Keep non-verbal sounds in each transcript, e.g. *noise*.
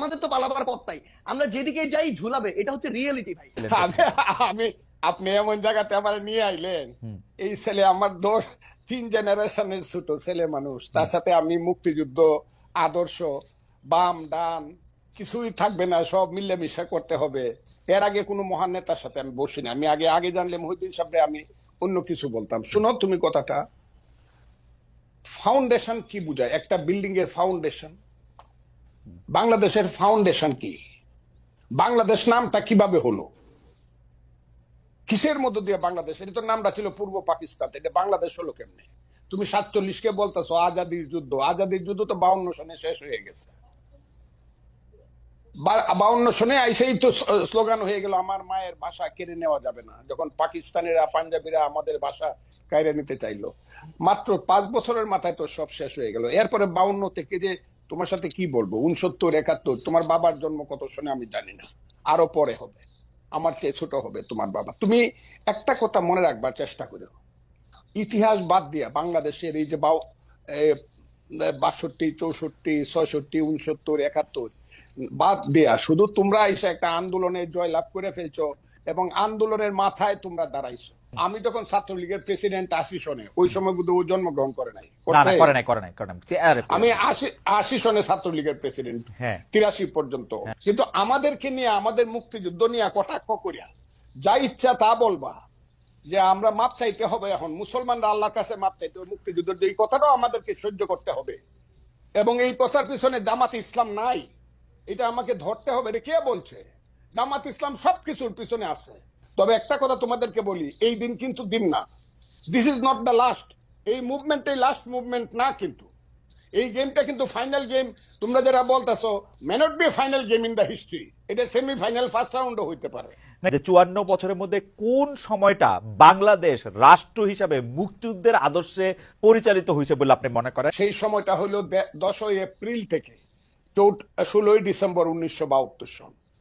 আমাদের তো পালাবার পথ নাই। আমরা যেদিকে যাই ঝুলাবে। এটা হচ্ছে রিয়েলিটি ভাই। *laughs* আমি আপনি এমন জায়গাতে আমার নিয়ে আইলেন এই ছেলে আমার দোষ তিন জেনারেশনের ছোট ছেলে মানুষ। তার সাথে আমি মুক্তিযুদ্ধ আদর্শ বাম ডান কিছুই থাকবে না সব মিলেমিশে করতে হবে। এর আগে কোনো মহান নেতার সাথে আমি বসিনি। আমি আগে আগে জানলে মহিউদ্দিন সাহেবরে আমি অন্য কিছু বলতাম। শুনো তুমি কথাটা। ফাউন্ডেশন কি বুঝায়? একটা বিল্ডিং এর ফাউন্ডেশন বাংলাদেশের ফাউন্ডেশন কি? বাংলাদেশ নামটা কীভাবে হলো? কিসের মধ্য দিয়ে বাংলাদেশ? এটা তো নামটা ছিল পূর্ব পাকিস্তান। এটা বাংলাদেশ হলো কেমনে? তুমি সাতচল্লিশ কে বলতেছো, আজাদির যুদ্ধ। আজাদির যুদ্ধ তো বাউন্ন সনে শেষ হয়ে গেছে। বাউন্ন সনে আইসেই তো স্লোগান হয়ে গেল, আমার মায়ের ভাষা কেড়ে নেওয়া যাবে না। যখন পাকিস্তানিরা, পাঞ্জাবিরা আমাদের ভাষা কাইরে নিতে চাইলো। মাত্র পাঁচ বছরের মাথায় তো সব শেষ হয়ে গেল। এরপরে বাউন্ন থেকে যে তোমার সাথে কি বলব? উনসত্তর, একাত্তর, তোমার বাবার জন্ম কত শোনে আমি জানি না। আরও পরে হবে। আমার চেয়ে ছোট হবে তোমার বাবা। তুমি একটা কথা মনে রাখবার চেষ্টা করো ইতিহাস বাদ দিয়া বাংলাদেশের এই যে বাউ বাষট্টি, চৌষট্টি, ছয়ষট্টি, উনসত্তর, একাত্তর, বাদ দেয়া শুধু তোমরা এসে একটা আন্দোলনের জয় লাভ করে ফেলছো এবং আন্দোলনের মাথায় তোমরা দাঁড়াইছো। আমি যখন ছাত্রলীগের প্রেসিডেন্ট আশি সনে ওই সময় কিন্তু ও জন্মগ্রহণ করে নাই? করে নাই করে নাই করে আমি আশি আশি সনে ছাত্রলীগের প্রেসিডেন্ট হ্যাঁ। তিরাশি পর্যন্ত। কিন্তু আমাদেরকে নিয়ে আমাদের মুক্তিযুদ্ধ নিয়ে কটাক্ষ করিয়া যা ইচ্ছা তা বলবা যে আমরা মাপ চাইতে হবে এখন। মুসলমানরা আল্লাহর কাছে মাপ চাইতে হবে মুক্তিযুদ্ধের এই কথাটাও আমাদেরকে সহ্য করতে হবে। এবং এই কথার পিছনে জামাত ইসলাম নাই। এটা আমাকে ধরতে হবে এটা কে বলছে? জামাত ইসলাম সবকিছুর পিছনে আছে। তবে একটা কথা তোমাদেরকে বলি এই দিন কিন্তু দিন না। This is not the last এই মুভমেন্ট এই লাস্ট মুভমেন্ট না কিন্তু। এই গেমটা কিন্তু ফাইনাল গেম তোমরা যারা বলতেছো may not be final game in the history এটা সেমি ফাইনাল ফার্স্ট রাউন্ডও হইতে পারে। চুয়ান্ন বছরের মধ্যে কোন সময়টা বাংলাদেশ রাষ্ট্র হিসাবে মুক্তিযুদ্ধের আদর্শে পরিচালিত হয়েছে বলে আপনি মনে করেন? সেই সময়টা হলো দশই এপ্রিল থেকে চৌঠ ষোলোই ডিসেম্বর উনিশশো বাহাত্তর সন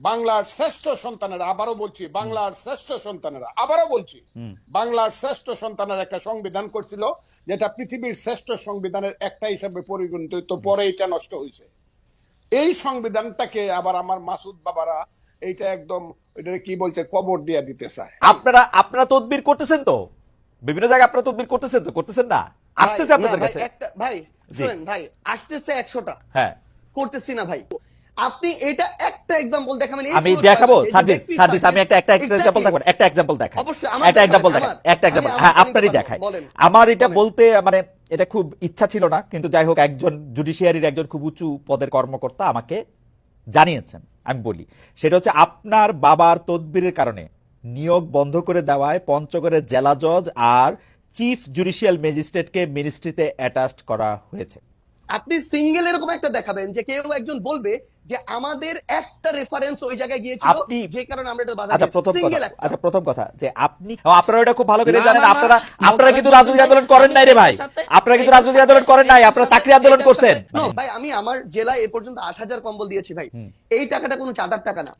বাংলার শ্রেষ্ঠ সন্তানেরা আবারও বলছি বাংলার শ্রেষ্ঠ সন্তানেরা আবারও বলছি বাংলার শ্রেষ্ঠ সন্তানের একটা সংবিধান করছিল যেটা পৃথিবীর শ্রেষ্ঠ সংবিধানের একটা হিসাবে পরিগণিত হইতো পরে এটা নষ্ট হয়েছে। এই সংবিধানটাকে আবার আমার মাসুদ বাবারা এইটা একদম এটা কি বলছে কবর দিয়া দিতে চায়। আপনারা আপনারা তদবির করতেছেন তো? বিভিন্ন জায়গায় আপনারা তদবির করতেছেন তো? করতেছেন না? আসতেছে আপনাদের কাছে? একটা ভাই। শুনেন ভাই আসতেছে একশোটা। হ্যাঁ। করতেছি না ভাই। আপনি এটা একটা এক্সাম্পল দেখাবেন আমি দেখাবো ব্যক্তি সার্জিস আমি একটা একটা এক্সাম্পল দেখাবো একটা এক্সাম্পল দেখাই। অবশ্যই, একটা এক্সাম্পল দেখাই একটা এক্সাম্পল হ্যাঁ আপনারই দেখাই। আমার এটা বলতে মানে এটা খুব ইচ্ছা ছিল না কিন্তু যাই হোক একজন জুডিশিয়ারির একজন খুব উঁচু পদের কর্মকর্তা আমাকে জানিয়েছেন আমি বলি। সেটা হচ্ছে আপনার বাবার তদবিরের কারণে নিয়োগ বন্ধ করে দেওয়ায় পঞ্চগড়ের জেলা জজ আর চিফ জুডিশিয়াল ম্যাজিস্ট্রেটকে মিনিস্ট্রিতে অ্যাটাচড করা হয়েছে। আপনি সিঙ্গেল এরকম একটা দেখাবেন যে কেউ একজন বলবে যে আমাদের একটা রেফারেন্স ওই জায়গায় গিয়েছিল আপনি- যে কারণে আমরা এটা বাধা আচ্ছা প্রথম সিঙ্গেল কথা আচ্ছা প্রথম কথা যে আপনি আপনারা এটা খুব ভালো করে জানেন আপনারা আপনারা কিন্তু রাজনৈতিক আন্দোলন করেন নাই রে ভাই। আপনারা কিন্তু রাজনৈতিক আন্দোলন করেন নাই আপনারা চাকরি আন্দোলন করছেন। ভাই আমি আমার জেলায় এ পর্যন্ত আট হাজার কম্বল দিয়েছি ভাই। এই টাকাটা কোনো চাঁদার টাকা না।